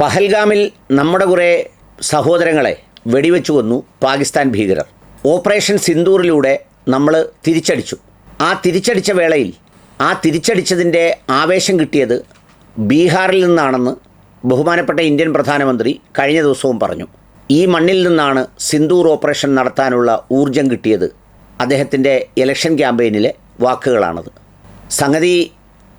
പഹൽഗാമിൽ നമ്മുടെ കുറേ സഹോദരങ്ങളെ വെടിവെച്ചു കൊന്നു പാകിസ്ഥാൻ ഭീകരർ. ഓപ്പറേഷൻ സിന്ദൂറിലൂടെ നമ്മൾ തിരിച്ചടിച്ചു. ആ തിരിച്ചടിച്ച വേളയിൽ ആ തിരിച്ചടിച്ചതിന്റെ ആവേശം കിട്ടിയത് ബീഹാറിൽ നിന്നാണെന്ന് ബഹുമാനപ്പെട്ട ഇന്ത്യൻ പ്രധാനമന്ത്രി കഴിഞ്ഞ ദിവസവും പറഞ്ഞു. ഈ മണ്ണിൽ നിന്നാണ് സിന്ദൂർ ഓപ്പറേഷൻ നടത്താനുള്ള ഊർജം കിട്ടിയത് അദ്ദേഹത്തിന്റെ ഇലക്ഷൻ ക്യാമ്പയിനിലെ വാക്കുകളാണത്. സംഗതി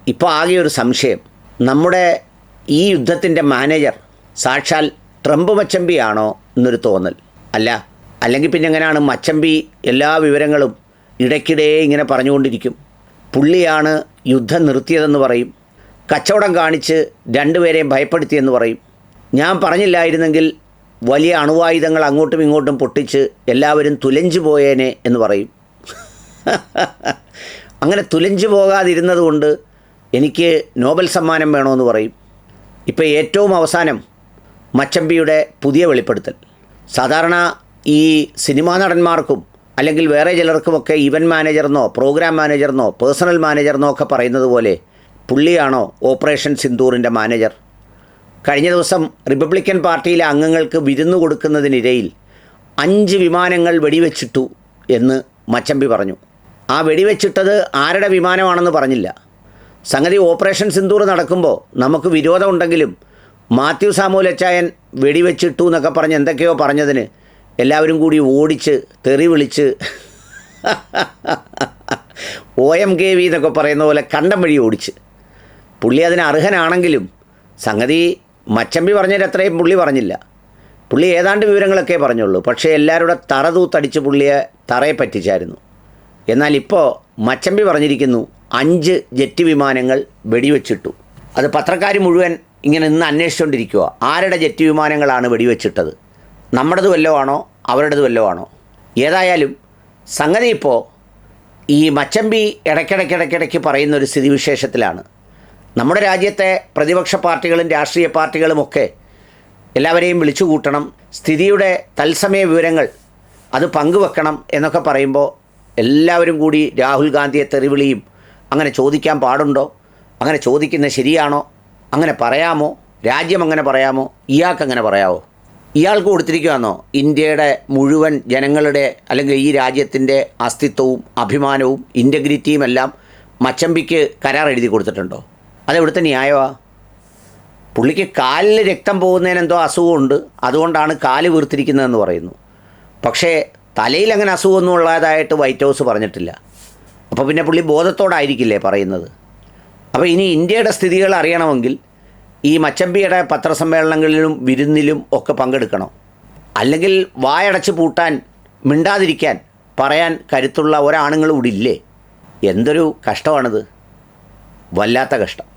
ഇപ്പോൾ ആകെ ഒരു സംശയം. നമ്മുടെ ഈ യുദ്ധത്തിന്റെ മാനേജർ സാക്ഷാൽ ട്രംപ് മച്ചമ്പിയാണോ എന്നൊരു തോന്നൽ. അല്ല അല്ലെങ്കിൽ പിന്നെ എങ്ങനെയാണ് മച്ചമ്പി എല്ലാ വിവരങ്ങളും ഇടയ്ക്കിടെ ഇങ്ങനെ പറഞ്ഞുകൊണ്ടിരിക്കും. പുള്ളിയാണ് യുദ്ധം നിർത്തിയതെന്ന് പറയും. കച്ചവടം കാണിച്ച് രണ്ടുപേരെയും ഭയപ്പെടുത്തിയെന്ന് പറയും. ഞാൻ പറഞ്ഞില്ലായിരുന്നെങ്കിൽ വലിയ അണുവായുധങ്ങൾ അങ്ങോട്ടും ഇങ്ങോട്ടും പൊട്ടിച്ച് എല്ലാവരും തുലഞ്ചു പോയേനെ എന്ന് പറയും. അങ്ങനെ തുലഞ്ചു പോകാതിരുന്നത് കൊണ്ട് എനിക്ക് നോബൽ സമ്മാനം വേണമെന്ന് പറയും. ഇപ്പോൾ ഏറ്റവും അവസാനം മച്ചമ്പിയുടെ പുതിയ വെളിപ്പെടുത്തൽ. സാധാരണ ഈ സിനിമാ നടന്മാർക്കും അല്ലെങ്കിൽ വേറെ ചിലർക്കുമൊക്കെ ഇവന്റ് മാനേജർന്നോ പ്രോഗ്രാം മാനേജർന്നോ പേഴ്സണൽ മാനേജർന്നോ ഒക്കെ പറയുന്നത് പോലെ പുള്ളിയാണോ ഓപ്പറേഷൻ സിന്ദൂറിന്റെ മാനേജർ? കഴിഞ്ഞ ദിവസം റിപ്പബ്ലിക്കൻ പാർട്ടിയിലെ അംഗങ്ങൾക്ക് വിരുന്നു കൊടുക്കുന്നതിനിടയിൽ അഞ്ച് വിമാനങ്ങൾ വെടിവെച്ചിട്ടു എന്ന് മച്ചമ്പി പറഞ്ഞു. ആ വെടിവെച്ചിട്ടത് ആരുടെ വിമാനമാണെന്ന് പറഞ്ഞില്ല. സംഗതി ഓപ്പറേഷൻ സിന്ദൂർ നടക്കുമ്പോൾ നമുക്ക് വിരോധമുണ്ടെങ്കിലും മാത്യു സാമൂലച്ചായൻ വെടിവെച്ചിട്ടു എന്നൊക്കെ പറഞ്ഞ് എന്തൊക്കെയോ പറഞ്ഞതിന് എല്ലാവരും കൂടി ഓടിച്ച് തെറി വിളിച്ച് ഒ എം കെ വി എന്നൊക്കെ പറയുന്ന പോലെ കണ്ടം വഴി ഓടിച്ച്. പുള്ളി അതിന് അർഹനാണെങ്കിലും സംഗതി മച്ചമ്പി പറഞ്ഞതിന് അത്രയും പുള്ളി പറഞ്ഞില്ല. പുള്ളി ഏതാണ്ട് വിവരങ്ങളൊക്കെ പറഞ്ഞുള്ളൂ. പക്ഷേ എല്ലാവരുടെ തറ തൂത്തടിച്ച് പുള്ളിയെ തറയെ പറ്റിച്ചായിരുന്നു. എന്നാൽ ഇപ്പോൾ മച്ചമ്പി പറഞ്ഞിരിക്കുന്നു അഞ്ച് ജെറ്റ് വിമാനങ്ങൾ വെടിവെച്ചിട്ടു. അത് പത്രക്കാർ മുഴുവൻ ഇങ്ങനെ നിന്ന് അന്വേഷിച്ചുകൊണ്ടിരിക്കുക ആരുടെ ജെറ്റ് വിമാനങ്ങളാണ് വെടിവെച്ചിട്ടത്? നമ്മുടേത് വല്ലതും ആണോ? അവരുടേത് വല്ലതും ആണോ? ഏതായാലും സംഗതി ഇപ്പോൾ ഈ മച്ചമ്പി ഇടയ്ക്കിടയ്ക്കിടയ്ക്കിടയ്ക്ക് പറയുന്ന ഒരു സ്ഥിതിവിശേഷത്തിലാണ്. നമ്മുടെ രാജ്യത്തെ പ്രതിപക്ഷ പാർട്ടികളും രാഷ്ട്രീയ പാർട്ടികളുമൊക്കെ എല്ലാവരെയും വിളിച്ചു കൂട്ടണം. സ്ഥിതിയുടെ തത്സമയ വിവരങ്ങൾ അത് പങ്കുവെക്കണം എന്നൊക്കെ പറയുമ്പോൾ എല്ലാവരും കൂടി രാഹുൽ ഗാന്ധിയെ തെറിവിളിയും അങ്ങനെ ചോദിക്കാൻ പാടുണ്ടോ? അങ്ങനെ ചോദിക്കുന്നത് ശരിയാണോ? അങ്ങനെ പറയാമോ? രാജ്യം അങ്ങനെ പറയാമോ? ഇയാൾക്ക് അങ്ങനെ പറയാമോ ഇയാൾക്ക് കൊടുത്തിരിക്കുകയാണോ ഇന്ത്യയുടെ മുഴുവൻ ജനങ്ങളുടെ അല്ലെങ്കിൽ ഈ രാജ്യത്തിന്റെ അസ്തിത്വവും അഭിമാനവും ഇന്റഗ്രിറ്റിയും എല്ലാം മച്ചമ്പിക്ക് കരാർ എഴുതി കൊടുത്തിട്ടുണ്ടോ? അതെവിടുത്തെ ന്യായമാണ് പുള്ളിക്ക് കാലിൽ രക്തം പോകുന്നതിന് എന്തോ അസുഖമുണ്ട്. അതുകൊണ്ടാണ് കാൽ വീർത്തിരിക്കുന്നതെന്ന് പറയുന്നു. പക്ഷേ തലയിൽ അങ്ങനെ അസുഖമൊന്നും ഉള്ളതായിട്ട് വൈറ്റ് ഹൗസ് പറഞ്ഞിട്ടില്ല. അപ്പോൾ പിന്നെ പുള്ളി ബോധത്തോടായിരിക്കില്ലേ പറയുന്നത്? അപ്പോൾ ഇനി ഇന്ത്യയുടെ സ്ഥിതികൾ അറിയണമെങ്കിൽ ഈ മച്ചമ്പിയുടെ പത്രസമ്മേളനങ്ങളിലും വിരുന്നിലും ഒക്കെ പങ്കെടുക്കണം. അല്ലെങ്കിൽ വായടച്ച് പൂട്ടാൻ മിണ്ടാതിരിക്കാൻ പറയാൻ കരുത്തുള്ള ഒരാണുങ്ങളും കൂടി ഇല്ലേ എന്തൊരു കഷ്ടമാണിത്. വല്ലാത്ത കഷ്ടം.